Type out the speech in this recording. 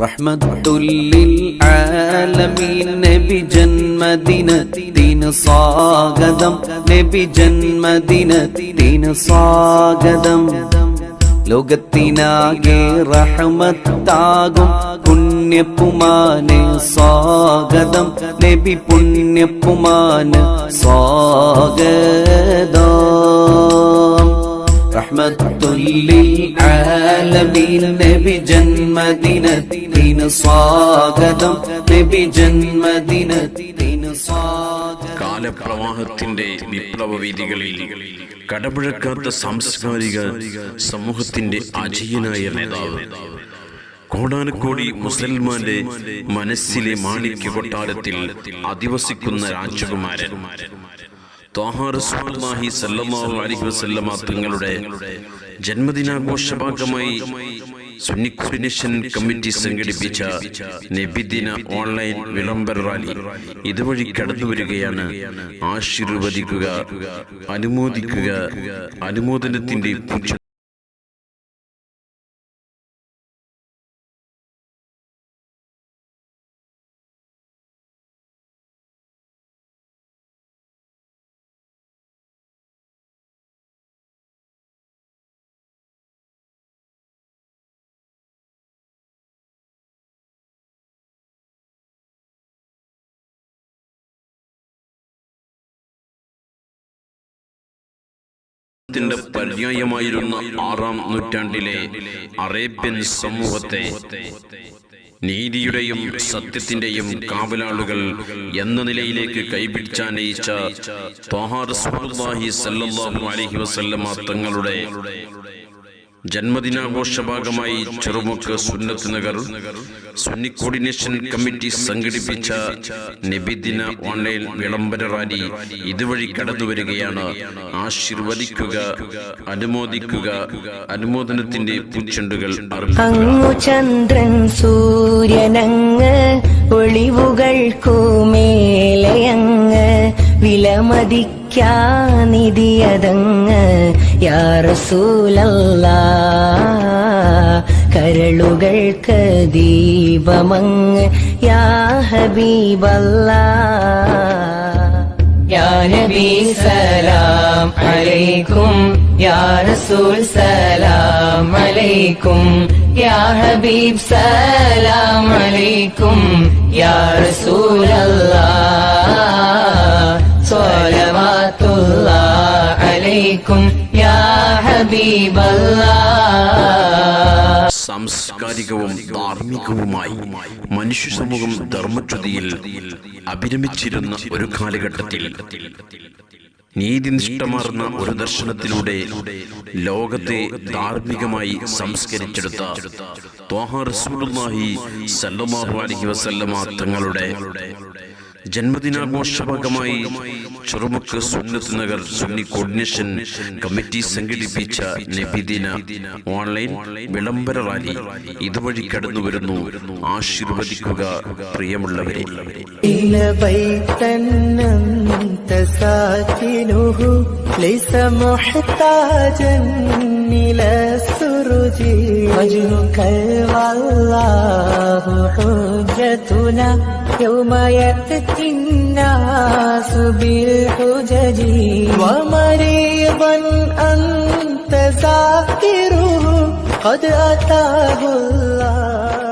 റഹ്മത്തുല്ലിൽ ആലമീൻ നബി ജന്മദിനത്തിന് സ്വാഗതം നബി ജന്മദിനത്തിന് സ്വാഗതം. ലോകത്തിനാകെ റഹ്മത്താകും പുണ്യപ്പുമാന് സ്വാഗതം. നബി പുണ്യപ്പുമാന് സ്വാഗതം. റഹ്മത്തുല്ലിൽ ആലമീൻ നബി ജന്മദിനത്തിന് സ്വാഗതം. നബി ജന്മദിന ജന്മദിനത്തിന് സ്വാഗതം. കാലപ്രവാഹത്തിന്റെ വിപ്ലവ വീതികളിൽ കടപുഴക്കാത്ത സാംസ്കാരിക സമൂഹത്തിന്റെ അജയനായ നേതാവ് കോടാനക്കോടി മുസൽമാന്റെ മനസ്സിലെ മാണിക്യ കൊട്ടാരത്തിൽ അധിവസിക്കുന്ന രാജകുമാരൻ തങ്ങളുടെ ജന്മദിനാഘോഷ ഭാഗമായി സുന്നി കമ്മിറ്റി സംഘടിപ്പിച്ച നബിദിന ഓൺലൈൻ വിളംബര റാലി ഇതുവഴി കടന്നു വരികയാണ്. ആശീർവദിക്കുക അനുമോദിക്കുക അനുമോദനത്തിന്റെ പുച്ഛ ത്തിന്റെ പര്യായമായിരുന്ന ആറാം നൂറ്റാണ്ടിലെ അറേബ്യൻ സമൂഹത്തെ നീതിയുടെയും സത്യത്തിന്റെയും കാവലാളുകൾ എന്ന നിലയിലേക്ക് അലൈഹി വസല്ലമ തങ്ങളുടെ ജന്മദിനാഘോഷ ഭാഗമായി ചെറുമുക്ക് സുന്നത്ത് നഗർ സുന്നി കോർഡിനേഷൻ കമ്മിറ്റി സംഘടിപ്പിച്ച നബിദിന ഓൺലൈൻ വിളംബര റാലി ഇതുവഴി കടന്നു വരികയാണ് ആശീർവദിക്കുക അനുമോദിക്കുക അനുമോദനത്തിന്റെ പൂച്ചെണ്ടുകൾ ചന്ദ്രൻ സൂര്യനങ്ങ് ഒളിവുകൾക്കുമേലയങ്ങ് എനിക്കാ നിധിയതങ്ങ് യാറസൂലല്ല. കരളുകൾക്ക് ദീപമങ്ങ് യാ ഹബീബല്ല. നബി സലാം അലൈക്കും യാ റസൂൽ സലാം അലൈക്കും യാ ഹബീബ് സലാം അലൈക്കും യാ റസൂൽ അല്ലാ അലൈക്കും യാ സാംസ്കാരികവും ധാർമ്മികവുമായി മനുഷ്യ സമൂഹം ധർമ്മച്യുതിയിൽ അഭിരമിച്ചിരുന്ന ഒരു കാലഘട്ടത്തിൽ നീതിനിഷ്ഠമാർന്ന ഒരു ദർശനത്തിലൂടെ ലോകത്തെ ധാർമ്മികമായി സംസ്കരിച്ചെടുത്ത ത്വാഹ റസൂലുള്ളാഹി സല്ലല്ലാഹു അലൈഹി വസല്ലമ തങ്ങളുടെ ജന്മദിനാഘോഷ ഭാഗമായി ചെറുമുക്ക് സുന്നത്ത് നഗർ സുന്നി കോർഡിനേഷൻ കമ്മിറ്റി സംഘടിപ്പിച്ച നബിദിന ഓൺലൈൻ വിളംബര റാലി ഇതുവഴി കടന്നു വരുന്നു ആശീർവദിക്കുക പ്രിയമുള്ളവരെ إلى بيتا أنت ساكنه ليس محتاجا إلى السرج റുചി വജുക്കല്ലാഹു ഹുജ്ജതുന യൗമ യത്തിന്നാസ് ബിൽഹുജജി വമരീബൻ അൻത സാക്കിറുഹു ഖദ് അതാഹുല്ലാഹ്